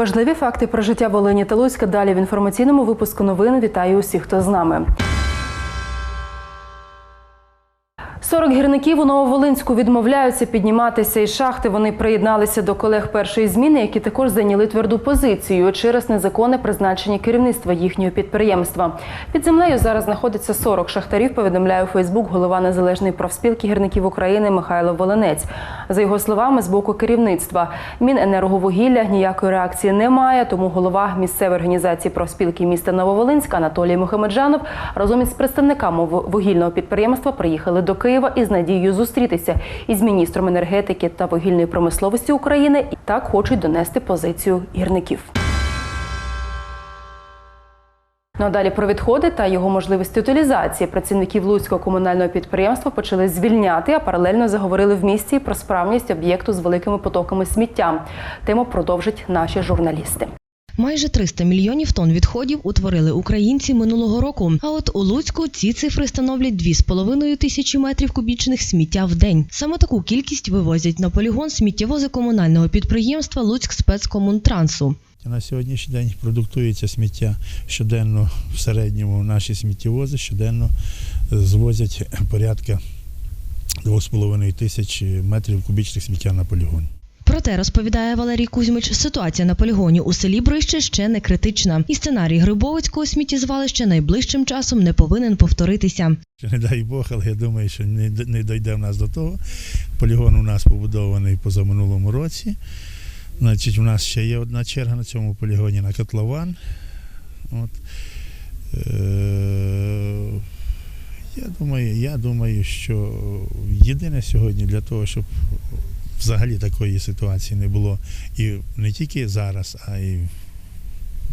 Важливі факти про життя Волині та Луцька далі в інформаційному випуску новин. Вітаю усіх, хто з нами. 40 гірників у Нововолинську відмовляються підніматися із шахти. Вони приєдналися до колег першої зміни, які також зайняли тверду позицію через незаконне призначення керівництва їхнього підприємства. Під землею зараз знаходиться 40 шахтарів. Повідомляє у Фейсбук голова незалежної профспілки гірників України Михайло Волинець. За його словами, з боку керівництва Міненерговугілля ніякої реакції немає. Тому голова місцевої організації профспілки міста Нововолинська Анатолій Мухамеджанов разом із представниками вугільного підприємства приїхали до Києва із надією зустрітися із міністром енергетики та вугільної промисловості України і так хочуть донести позицію гірників. Ну а далі про відходи та його можливість утилізації працівників Луцького комунального підприємства почали звільняти, а паралельно заговорили в місті про справність об'єкту з великими потоками сміття. Тему продовжать наші журналісти. Майже 300 мільйонів тонн відходів утворили українці минулого року. А от у Луцьку ці цифри становлять 2,5 тисячі метрів кубічних сміття в день. Саме таку кількість вивозять на полігон сміттєвози комунального підприємства Луцьк спецкомунтрансу. На сьогоднішній день продуктується сміття щоденно в середньому наші сміттєвози щоденно звозять порядка 2,5 тисяч метрів кубічних сміття на полігон. Проте розповідає Валерій Кузьмич, ситуація на полігоні у селі Брище ще не критична, і сценарій Грибовицького сміттєзвалища найближчим часом не повинен повторитися. Не дай Бог, але я думаю, що не, не дійде в нас до того. Полігон у нас побудований позаминулому році. Значить, у нас ще є одна черга на цьому полігоні на котлован. От. Е- я думаю, я думаю, що єдине сьогодні для того, щоб взагалі такої ситуації не було і не тільки зараз, а й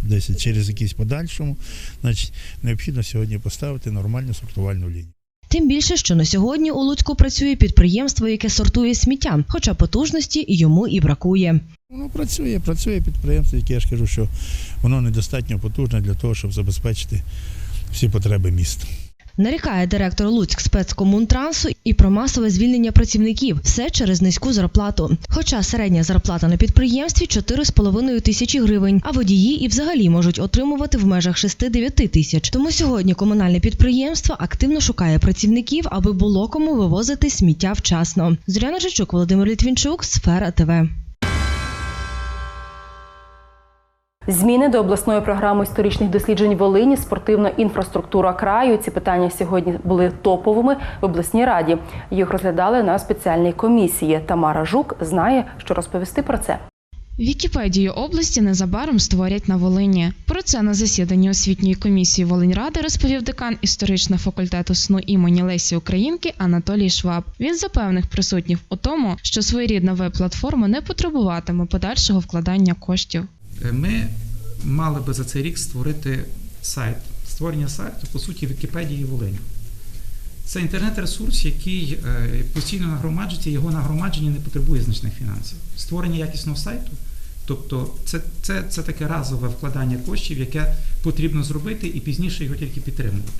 десь через якийсь подальшому, значить, необхідно сьогодні поставити нормальну сортувальну лінію. Тим більше, що на сьогодні у Луцьку працює підприємство, яке сортує сміття, хоча потужності йому і бракує. Воно працює, працює підприємство, яке я ж кажу, що воно недостатньо потужне для того, щоб забезпечити всі потреби міста. Нарікає директор Луцьк спецкомунтрансу і про масове звільнення працівників все через низьку зарплату. Хоча середня зарплата на підприємстві 4,5 тисячі гривень, а водії і взагалі можуть отримувати в межах 6-9 тисяч. Тому сьогодні комунальне підприємство активно шукає працівників, аби було кому вивозити сміття вчасно. Зоряна Жичук, Володимир Літвінчук, Сфера ТВ. Зміни до обласної програми історичних досліджень Волині, спортивна інфраструктура краю. Ці питання сьогодні були топовими в обласній раді. Їх розглядали на спеціальній комісії. Тамара Жук знає, що розповісти про це. Вікіпедію області незабаром створять на Волині. Про це на засіданні освітньої комісії Волиньради розповів декан історичного факультету СНУ імені Лесі Українки Анатолій Шваб. Він запевнив присутніх у тому, що своєрідна веб-платформа не потребуватиме подальшого вкладання коштів. Ми мали би за цей рік створити сайт. Створення сайту, по суті, Вікіпедії Волині. Це інтернет-ресурс, який е, постійно нагромаджується, його нагромадження не потребує значних фінансів. Створення якісного сайту, тобто це, це, це таке разове вкладання коштів, яке потрібно зробити, і пізніше його тільки підтримувати.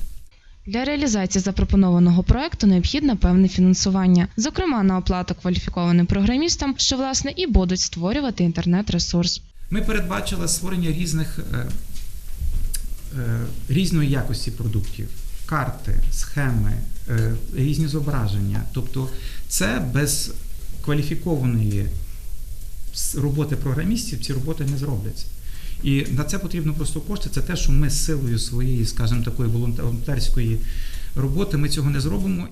Для реалізації запропонованого проекту необхідне певне фінансування, зокрема на оплату кваліфікованим програмістам, що власне і будуть створювати інтернет-ресурс. Ми передбачили створення різних, е, е, різної якості продуктів, карти, схеми, е, різні зображення. Тобто це без кваліфікованої роботи програмістів ці роботи не зробляться. І на це потрібно просто кошти. Це те, що ми з силою своєї, скажімо, такої волонтерської роботи ми цього не зробимо.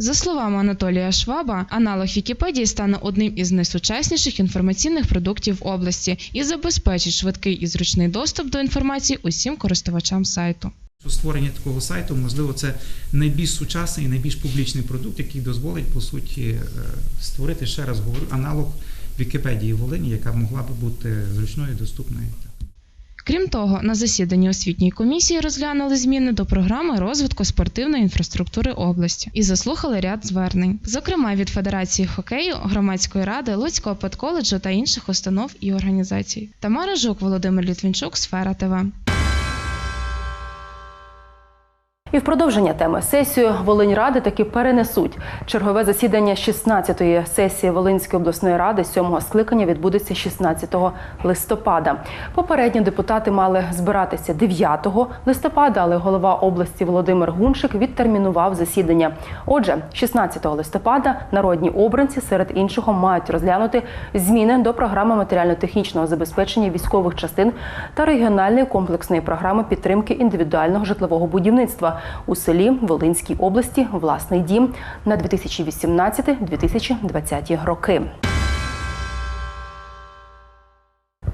За словами Анатолія Шваба, аналог Вікіпедії стане одним із найсучасніших інформаційних продуктів області і забезпечить швидкий і зручний доступ до інформації усім користувачам сайту. Створення такого сайту, можливо, це найбільш сучасний і найбільш публічний продукт, який дозволить по суті е, створити ще раз говорю аналог Вікіпедії Волині, яка могла би бути зручною і доступною. Крім того, на засіданні освітньої комісії розглянули зміни до програми розвитку спортивної інфраструктури області і заслухали ряд звернень, зокрема від Федерації хокею, громадської ради, Луцького педколеджу та інших установ і організацій. Тамара Жук, Володимир Літвінчук, Сфера ТВ. І в продовження теми сесію Волиньради таки перенесуть. Чергове засідання 16-ї сесії Волинської обласної ради 7-го скликання відбудеться 16 листопада. Попередньо депутати мали збиратися 9 листопада, але голова області Володимир Гуншик відтермінував засідання. Отже, 16 листопада народні обранці серед іншого мають розглянути зміни до програми матеріально-технічного забезпечення військових частин та регіональної комплексної програми підтримки індивідуального житлового будівництва у селі Волинській області Власний дім на 2018-2020 роки.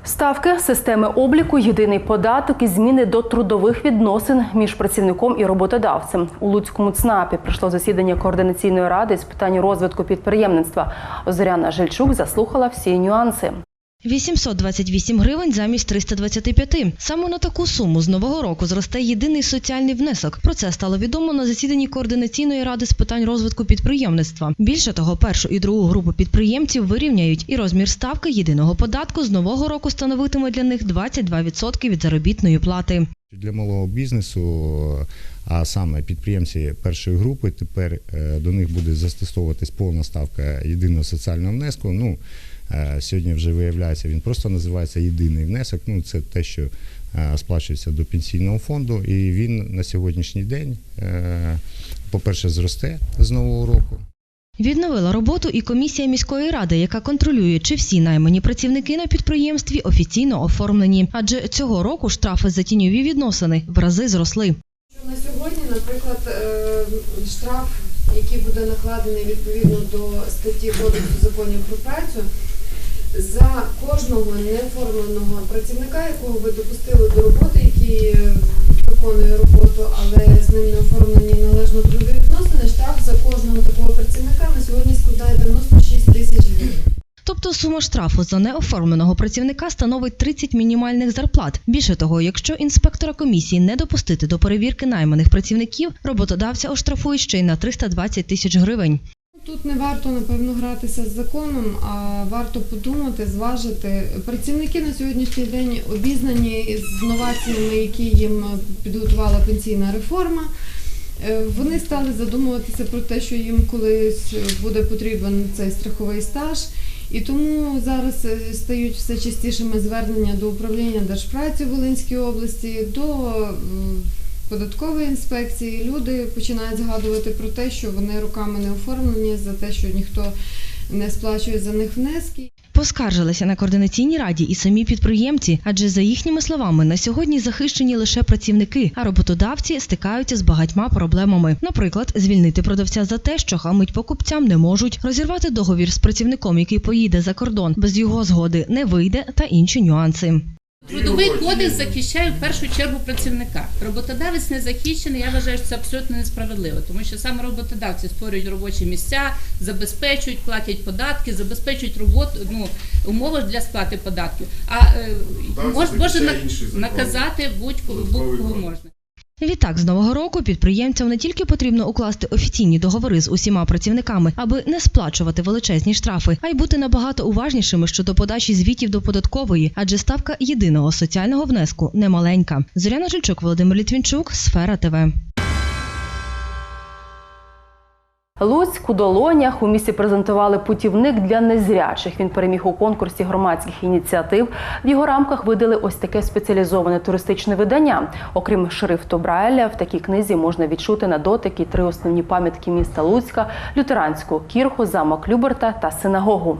Ставки системи обліку, єдиний податок і зміни до трудових відносин між працівником і роботодавцем. У Луцькому ЦНАПі пройшло засідання координаційної ради з питань розвитку підприємництва. Озоряна Жильчук заслухала всі нюанси. 828 гривень замість 325. Саме на таку суму з нового року зросте єдиний соціальний внесок. Про це стало відомо на засіданні координаційної ради з питань розвитку підприємництва. Більше того, першу і другу групу підприємців вирівняють, і розмір ставки єдиного податку з нового року становитиме для них 22% від заробітної плати. Для малого бізнесу, а саме підприємці першої групи, тепер е, до них буде застосовуватись повна ставка єдиного соціального внеску. Ну, сьогодні вже виявляється, він просто називається єдиний внесок. Ну, це те, що е, сплачується до пенсійного фонду, і він на сьогоднішній день, е, по-перше, зросте з нового року. Відновила роботу і комісія міської ради, яка контролює, чи всі наймані працівники на підприємстві офіційно оформлені. Адже цього року штрафи за тіньові відносини в рази зросли. На сьогодні, наприклад, е, штраф, який буде накладений відповідно до статті Кодексу законів про працю, за кожного неоформленого працівника, якого ви допустили до роботи, який е, виконує роботу, але з ним не оформлені належно трудові відносини, штраф за кожного такого працівника на сьогодні складає 96 тисяч гривень. Тобто сума штрафу за неоформленого працівника становить 30 мінімальних зарплат. Більше того, якщо інспектора комісії не допустити до перевірки найманих працівників, роботодавця оштрафують ще й на 320 тисяч гривень. Тут не варто напевно гратися з законом, а варто подумати, зважити. Працівники на сьогоднішній день обізнані з новаціями, які їм підготувала пенсійна реформа. Е, Вони стали задумуватися про те, що їм колись буде потрібен цей страховий стаж. І тому зараз е, стають все частішими звернення до управління Держпраці в Волинській області, до податкової інспекції. Люди починають згадувати про те, що вони руками не оформлені, за те, що ніхто не сплачує за них внески. Поскаржилися на координаційній раді і самі підприємці, адже за їхніми словами на сьогодні захищені лише працівники, а роботодавці стикаються з багатьма проблемами. Наприклад, звільнити продавця за те, що хамить покупцям не можуть, розірвати договір з працівником, який поїде за кордон, без його згоди не вийде, та інші нюанси. Трудовий кодекс захищає в першу чергу працівника. Роботодавець не захищений. Я вважаю, що це абсолютно несправедливо, тому що саме роботодавці створюють робочі місця, забезпечують, платять податки, забезпечують роботу ну умови для сплати податків. А е, мож, може на- наказати будь-кого можна. Відтак, з нового року підприємцям не тільки потрібно укласти офіційні договори з усіма працівниками, аби не сплачувати величезні штрафи, а й бути набагато уважнішими щодо подачі звітів до податкової, адже ставка єдиного соціального внеску немаленька. Зоряна Жильчук, Володимир Літвінчук, Сфера ТВ. Луцьк у долонях у місті презентували путівник для незрячих. Він переміг у конкурсі громадських ініціатив. В його рамках видали ось таке спеціалізоване туристичне видання. Окрім шрифту Брайля, в такій книзі можна відчути на дотики три основні пам'ятки міста Луцька: лютеранську кірху, замок Люберта та синагогу.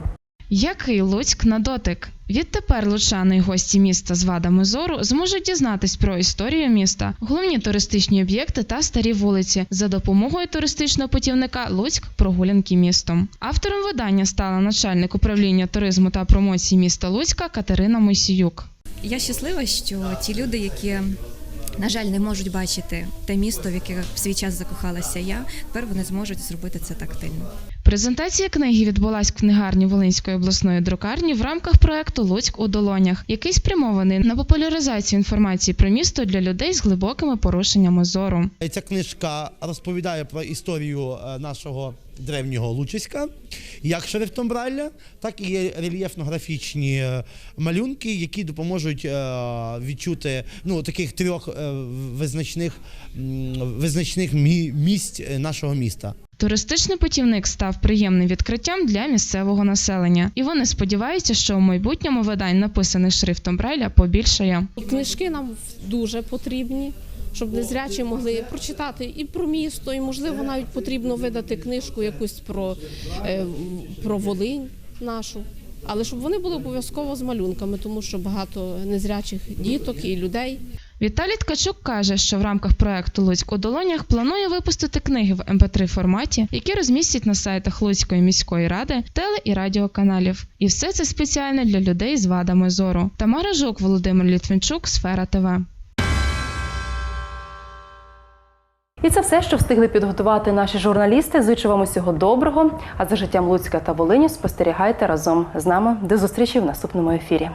Який Луцьк на дотик? Відтепер лучани й гості міста з вадами зору зможуть дізнатись про історію міста, головні туристичні об'єкти та старі вулиці за допомогою туристичного путівника Луцьк прогулянки містом. Автором видання стала начальник управління туризму та промоції міста Луцька Катерина Мойсіюк. Я щаслива, що ті люди, які на жаль не можуть бачити те місто, в яке в свій час закохалася я, тепер вони зможуть зробити це тактильно. Презентація книги відбулась в книгарні Волинської обласної друкарні в рамках проекту Луцьк у долонях, який спрямований на популяризацію інформації про місто для людей з глибокими порушеннями зору. Ця книжка розповідає про історію е, нашого древнього Лучиська, як шрифтом Брайля, так і є рельєфно-графічні е, малюнки, які допоможуть е, відчути ну, таких трьох е, визначних, визначних мі- місць нашого міста. Туристичний путівник став приємним відкриттям для місцевого населення, і вони сподіваються, що в майбутньому видань, написаних шрифтом Брайля, побільшає. Книжки нам дуже потрібні, щоб незрячі могли прочитати і про місто, і можливо навіть потрібно видати книжку якусь про, е, про Волинь нашу. Але щоб вони були обов'язково з малюнками, тому що багато незрячих діток і людей Віталій Ткачук каже, що в рамках проекту Луцьк у долонях планує випустити книги в МП3 форматі, які розмістять на сайтах Луцької міської ради, теле і радіоканалів. І все це спеціально для людей з вадами зору. Тамара Жук, Володимир Літвінчук, Сфера ТВ. І це все, що встигли підготувати наші журналісти. Зичу вам усього доброго. А за життям Луцька та Волині спостерігайте разом з нами. До зустрічі в наступному ефірі.